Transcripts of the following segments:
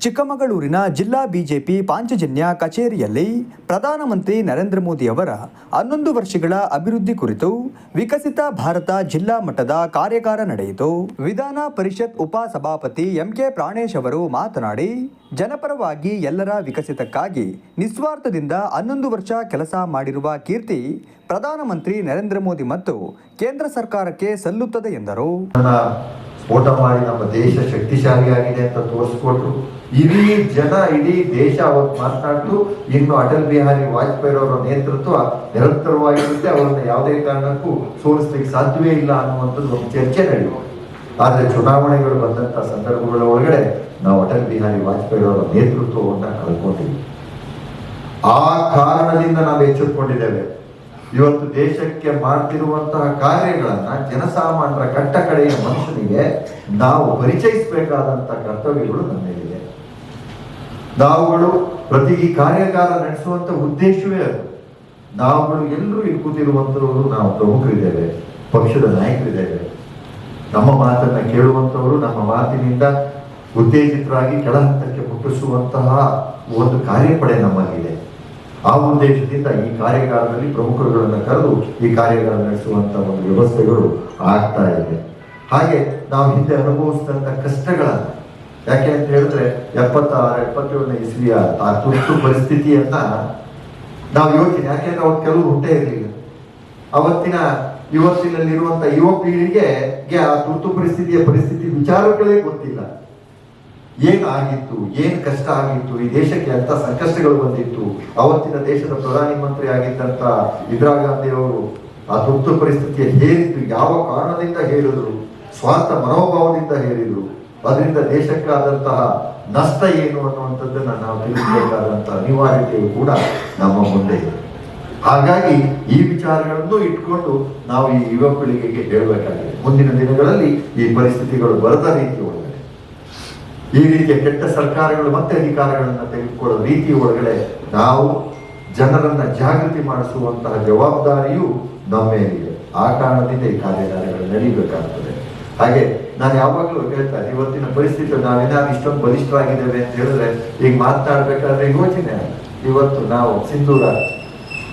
ಚಿಕ್ಕಮಗಳೂರಿನ ಜಿಲ್ಲಾ ಬಿಜೆಪಿ ಪಾಂಚಜನ್ಯ ಕಚೇರಿಯಲ್ಲಿ ಪ್ರಧಾನಮಂತ್ರಿ ನರೇಂದ್ರ ಮೋದಿ ಅವರ ಹನ್ನೊಂದು ವರ್ಷಗಳ ಅಭಿವೃದ್ಧಿ ಕುರಿತು ವಿಕಸಿತ ಭಾರತ ಜಿಲ್ಲಾ ಮಟ್ಟದ ಕಾರ್ಯಾಗಾರ ನಡೆಯಿತು. ವಿಧಾನ ಪರಿಷತ್ ಉಪ ಸಭಾಪತಿ ಎಂಕೆ ಪ್ರಾಣೇಶ್ ಅವರು ಮಾತನಾಡಿ, ಜನಪರವಾಗಿ ಎಲ್ಲರ ವಿಕಸಿತಕ್ಕಾಗಿ ನಿಸ್ವಾರ್ಥದಿಂದ ಹನ್ನೊಂದು ವರ್ಷ ಕೆಲಸ ಮಾಡಿರುವ ಕೀರ್ತಿ ಪ್ರಧಾನಮಂತ್ರಿ ನರೇಂದ್ರ ಮೋದಿ ಮತ್ತು ಕೇಂದ್ರ ಸರ್ಕಾರಕ್ಕೆ ಸಲ್ಲುತ್ತದೆ ಎಂದರು. ಸ್ಫೋಟ ಮಾಡಿ ನಮ್ಮ ದೇಶ ಶಕ್ತಿಶಾಲಿಯಾಗಿದೆ ಅಂತ ತೋರಿಸ್ಕೊಟ್ರು. ಇಡೀ ಜನ, ಇಡೀ ದೇಶ ಅವತ್ತು ಮಾತನಾಡ್ತು. ಇನ್ನು ಅಟಲ್ ಬಿಹಾರಿ ವಾಜಪೇಯಿ ಅವರ ನೇತೃತ್ವ ನಿರಂತರವಾಗಿರುತ್ತೆ. ಅವರನ್ನ ಯಾವುದೇ ಕಾರಣಕ್ಕೂ ಸೋಲಿಸ್ಲಿಕ್ಕೆ ಸಾಧ್ಯವೇ ಇಲ್ಲ ಅನ್ನುವಂಥದ್ದು ಒಂದು ಚರ್ಚೆ ನಡೆಯುವ ಆದರೆ ಚುನಾವಣೆಗಳು ಬಂದಂಥ ಸಂದರ್ಭಗಳ ಒಳಗಡೆ ನಾವು ಅಟಲ್ ಬಿಹಾರಿ ವಾಜಪೇಯಿ ಅವರ ನೇತೃತ್ವವನ್ನು ಕಳ್ಕೊಂಡಿದ್ವಿ ಆ ಕಾರಣದಿಂದ ನಾವು ಎಚ್ಚೆತ್ತುಕೊಂಡಿದ್ದೇವೆ ಇವತ್ತು ದೇಶಕ್ಕೆ ಮಾಡ್ತಿರುವಂತಹ ಕಾರ್ಯಗಳನ್ನ ಜನಸಾಮಾನ್ಯರ ಕಟ್ಟ ಕಡೆಯ ಮನುಷ್ಯನಿಗೆ ನಾವು ಪರಿಚಯಿಸಬೇಕಾದಂತಹ ಕರ್ತವ್ಯಗಳು ನಮ್ಮ ಮೇಲಿದೆ ನಾವುಗಳು ಪ್ರತಿ ಈ ಕಾರ್ಯಾಗಾರ ನಡೆಸುವಂತ ಉದ್ದೇಶವೇ ಅದು. ನಾವುಗಳು ಎಲ್ಲರೂ ಇಲ್ಲಿ ಕೂತಿರುವಂತವರು ನಾವು ಪ್ರಮುಖರಿದ್ದೇವೆ, ಪಕ್ಷದ ನಾಯಕರಿದ್ದೇವೆ. ನಮ್ಮ ಮಾತನ್ನ ಕೇಳುವಂತವರು ನಮ್ಮ ಮಾತಿನಿಂದ ಉತ್ತೇಜಿತರಾಗಿ ಕೆಳ ಹಂತಕ್ಕೆ ಮುಟ್ಟಿಸುವಂತಹ ಒಂದು ಕಾರ್ಯಪಡೆ ನಮ್ಮಲ್ಲಿದೆ. ಆ ಉದ್ದೇಶದಿಂದ ಈ ಕಾರ್ಯಾಗಾರದಲ್ಲಿ ಪ್ರಮುಖರುಗಳನ್ನು ಕರೆದು ಈ ಕಾರ್ಯಾಗಾರ ನಡೆಸುವಂತ ಒಂದು ವ್ಯವಸ್ಥೆಗಳು ಆಗ್ತಾ ಇದೆ. ಹಾಗೆ ನಾವು ಹಿಂದೆ ಅನುಭವಿಸಿದಂತ ಕಷ್ಟಗಳನ್ನ, ಯಾಕೆ ಅಂತ ಹೇಳಿದ್ರೆ ಎಪ್ಪತ್ತಾರು, ಎಪ್ಪತ್ತೇಳನೇ ಇಸ್ವಿಯ ಆ ತುರ್ತು ಪರಿಸ್ಥಿತಿಯನ್ನ ನಾವು ಯೋಚನೆ ಯಾಕೆಂದ್ರೆ ಅವ್ರು ಕೆಲವು ಹುಟ್ಟೆ ಇರಲಿಲ್ಲ. ಅವತ್ತಿನ ಇವತ್ತಿನಲ್ಲಿರುವಂತ ಯುವ ಪೀಳಿಗೆ ಗೆ ಆ ತುರ್ತು ಪರಿಸ್ಥಿತಿಯ ಪರಿಸ್ಥಿತಿ ವಿಚಾರಗಳೇ ಗೊತ್ತಿಲ್ಲ. ಏನ್ ಆಗಿತ್ತು, ಏನ್ ಕಷ್ಟ ಆಗಿತ್ತು, ಈ ದೇಶಕ್ಕೆ ಅಂತ ಸಂಕಷ್ಟಗಳು ಬಂದಿತ್ತು. ಅವತ್ತಿನ ದೇಶದ ಪ್ರಧಾನಿ ಮಂತ್ರಿ ಆಗಿದ್ದಂತ ಇಂದಿರಾ ಗಾಂಧಿ ಅವರು ಆ ತುರ್ತು ಪರಿಸ್ಥಿತಿಯ ಹೇರಿದ್ದು ಯಾವ ಕಾರಣದಿಂದ ಹೇಳಿದ್ರು? ಸ್ವಾರ್ಥ ಮನೋಭಾವದಿಂದ ಹೇಳಿದ್ರು. ಅದರಿಂದ ದೇಶಕ್ಕಾದಂತಹ ನಷ್ಟ ಏನು ಅನ್ನುವಂಥದ್ದನ್ನು ನಾವು ತಿಳಿಸಬೇಕಾದಂತಹ ಅನಿವಾರ್ಯತೆಯು ಕೂಡ ನಮ್ಮ ಮುಂದೆ ಇದೆ. ಹಾಗಾಗಿ ಈ ವಿಚಾರಗಳನ್ನು ಇಟ್ಕೊಂಡು ನಾವು ಈ ಯುವ ಪೀಳಿಗೆಗೆ ಹೇಳಬೇಕಾಗಿದೆ. ಮುಂದಿನ ದಿನಗಳಲ್ಲಿ ಈ ಪರಿಸ್ಥಿತಿಗಳು ಬರದ ರೀತಿ ಈ ರೀತಿಯ ಕೆಟ್ಟ ಸರ್ಕಾರಗಳು ಮತ್ತೆ ಅಧಿಕಾರಗಳನ್ನು ತೆಗೆದುಕೊಳ್ಳೋ ರೀತಿ ಒಳಗಡೆ ನಾವು ಜನರನ್ನ ಜಾಗೃತಿ ಮಾಡಿಸುವಂತಹ ಜವಾಬ್ದಾರಿಯು ನಮ್ಮ ಮೇಲಿದೆ ಆ ಕಾರಣದಿಂದ ಈ ಕಾರ್ಯಾಗಾರಗಳು ನಡೀಬೇಕಾಗ್ತದೆ. ಹಾಗೆ ನಾನು ಯಾವಾಗಲೂ ಹೇಳ್ತಾರೆ ಇವತ್ತಿನ ಪರಿಸ್ಥಿತಿ ನಾವೇನಾದ್ರು ಇಷ್ಟೊಂದು ಬಲಿಷ್ಠರಾಗಿದ್ದೇವೆ ಅಂತ ಹೇಳಿದ್ರೆ ಈಗ ಮಾತನಾಡ್ಬೇಕಾದ್ರೆ ಯೋಚನೆ ಇವತ್ತು ನಾವು ಸಿಂಧೂರ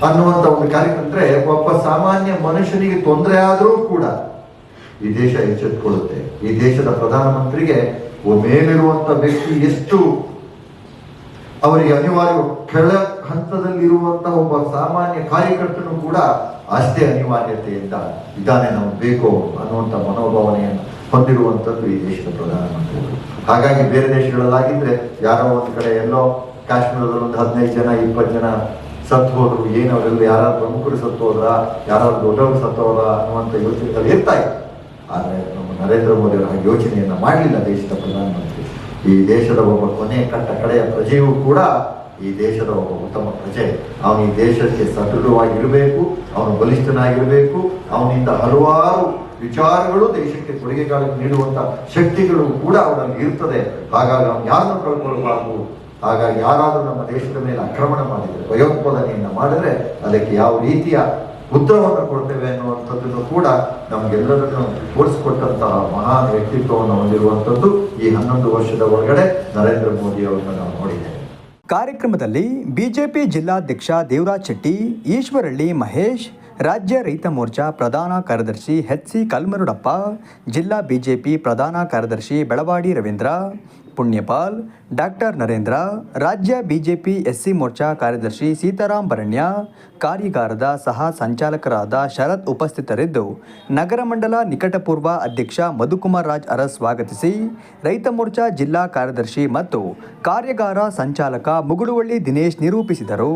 ಅನ್ನುವಂತ ಒಂದು ಕಾರ್ಯಕ್ರಮ ಒಬ್ಬ ಸಾಮಾನ್ಯ ಮನುಷ್ಯನಿಗೆ ತೊಂದರೆ ಆದರೂ ಕೂಡ ಈ ದೇಶ ಎಚ್ಚೆತ್ತುಕೊಳ್ಳುತ್ತೆ ಈ ದೇಶದ ಪ್ರಧಾನಮಂತ್ರಿಗೆ ಮೇಲಿರುವಂತ ವ್ಯಕ್ತಿ ಎಷ್ಟು ಅವರಿಗೆ ಅನಿವಾರ್ಯ, ಕೆಳ ಹಂತದಲ್ಲಿರುವಂತಹ ಒಬ್ಬ ಸಾಮಾನ್ಯ ಕಾರ್ಯಕರ್ತನು ಕೂಡ ಅಷ್ಟೇ ಅನಿವಾರ್ಯತೆಯಿಂದ ಇದಾನೆ ನಾವು ಬೇಕು ಅನ್ನುವಂಥ ಮನೋಭಾವನೆಯನ್ನು ಹೊಂದಿರುವಂಥದ್ದು ಈ ದೇಶದ ಪ್ರಧಾನಮಂತ್ರಿಗಳು ಹಾಗಾಗಿ ಬೇರೆ ದೇಶಗಳಲ್ಲಾಗಿದ್ರೆ ಯಾರೋ ಒಂದು ಕಡೆ ಎಲ್ಲೋ ಕಾಶ್ಮೀರದಲ್ಲಿ ಒಂದು ಹದಿನೈದು ಜನ, ಇಪ್ಪತ್ತು ಜನ ಸತ್ತು ಹೋದ್ರು, ಏನು, ಅವರೆಲ್ಲ ಯಾರಾದ್ರು ಪ್ರಮುಖರು ಸತ್ತು ಹೋದ್ರ, ಯಾರಾದ್ರು ದೊಡ್ಡವರು ಸತ್ತು ಹೋದ್ರ ಅನ್ನುವಂಥ ಯೋಚನೆಗಳು ಇರ್ತಾ ಇತ್ತು. ಆದರೆ ನಮ್ಮ ನರೇಂದ್ರ ಮೋದಿ ಅವರ ಯೋಚನೆಯನ್ನು ಮಾಡಲಿಲ್ಲ ದೇಶದ ಪ್ರಧಾನಮಂತ್ರಿ. ಈ ದೇಶದ ಒಬ್ಬ ಕೊನೆ ಕಟ್ಟ ಕಡೆಯ ಪ್ರಜೆಯೂ ಕೂಡ ಈ ದೇಶದ ಒಬ್ಬ ಉತ್ತಮ ಪ್ರಜೆ. ಅವನು ಈ ದೇಶಕ್ಕೆ ಸದೃಢವಾಗಿರಬೇಕು, ಅವನು ಬಲಿಷ್ಠನಾಗಿರಬೇಕು, ಅವನಿಂದ ಹಲವಾರು ವಿಚಾರಗಳು ದೇಶಕ್ಕೆ ಕೊಡುಗೆಗಳನ್ನು ನೀಡುವಂತ ಶಕ್ತಿಗಳು ಕೂಡ ಅವನಲ್ಲಿ ಇರ್ತದೆ. ಹಾಗಾಗಿ ಅವನು ಯಾರನ್ನು ಕಳ್ಕೊಳ್ಬಾರ್ದು? ಹಾಗಾಗಿ ಯಾರಾದರೂ ನಮ್ಮ ದೇಶದ ಮೇಲೆ ಆಕ್ರಮಣ ಮಾಡಿದರೆ, ಭಯೋತ್ಪಾದನೆಯನ್ನು ಮಾಡಿದರೆ, ಅದಕ್ಕೆ ಯಾವ ರೀತಿಯ ಉತ್ತರವನ್ನು ಕೊಡ್ತೇವೆ ಅನ್ನುವಂಥದ್ದನ್ನು ಕೂಡ ನಮಗೆಲ್ಲರನ್ನು ತೋರಿಸಿಕೊಟ್ಟಂತಹ ಮಹಾನ್ ವ್ಯಕ್ತಿತ್ವವನ್ನು ಹೊಂದಿರುವಂಥದ್ದು ಈ ಹನ್ನೊಂದು ವರ್ಷದ ಒಳಗಡೆ ನರೇಂದ್ರ ಮೋದಿ ಅವರನ್ನು ನಾವು ನೋಡಿದ್ದೇವೆ. ಕಾರ್ಯಕ್ರಮದಲ್ಲಿ ಬಿಜೆಪಿ ಜಿಲ್ಲಾಧ್ಯಕ್ಷ ದೇವರಾಜ್ ಶೆಟ್ಟಿ ಈಶ್ವರಳ್ಳಿ ಮಹೇಶ್, ರಾಜ್ಯ ರೈತ ಮೋರ್ಚಾ ಪ್ರಧಾನ ಕಾರ್ಯದರ್ಶಿ ಎಚ್ ಸಿ ಕಲ್ಮರುಡಪ್ಪ, ಜಿಲ್ಲಾ ಬಿಜೆಪಿ ಪ್ರಧಾನ ಕಾರ್ಯದರ್ಶಿ ಬೆಳವಾಡಿ ರವೀಂದ್ರ ಪುಣ್ಯಪಾಲ್, ಡಾಕ್ಟರ್ ನರೇಂದ್ರ, ರಾಜ್ಯ ಬಿಜೆಪಿ ಎಸ್ಸಿ ಮೋರ್ಚಾ ಕಾರ್ಯದರ್ಶಿ ಸೀತಾರಾಮ್ ಬರಣ್ಯ ಕಾರ್ಯಾಗಾರದ ಸಹ ಸಂಚಾಲಕರಾದ ಶರತ್ ಉಪಸ್ಥಿತರಿದ್ದು, ನಗರ ಮಂಡಲ ನಿಕಟಪೂರ್ವ ಅಧ್ಯಕ್ಷ ಮಧುಕುಮಾರ್ ರಾಜ್ ಅರಸ್ ಸ್ವಾಗತಿಸಿ, ರೈತ ಮೋರ್ಚಾ ಜಿಲ್ಲಾ ಕಾರ್ಯದರ್ಶಿ ಮತ್ತು ಕಾರ್ಯಾಗಾರ ಸಂಚಾಲಕ ಮುಗುಳುವಳ್ಳಿ ದಿನೇಶ್ ನಿರೂಪಿಸಿದರು.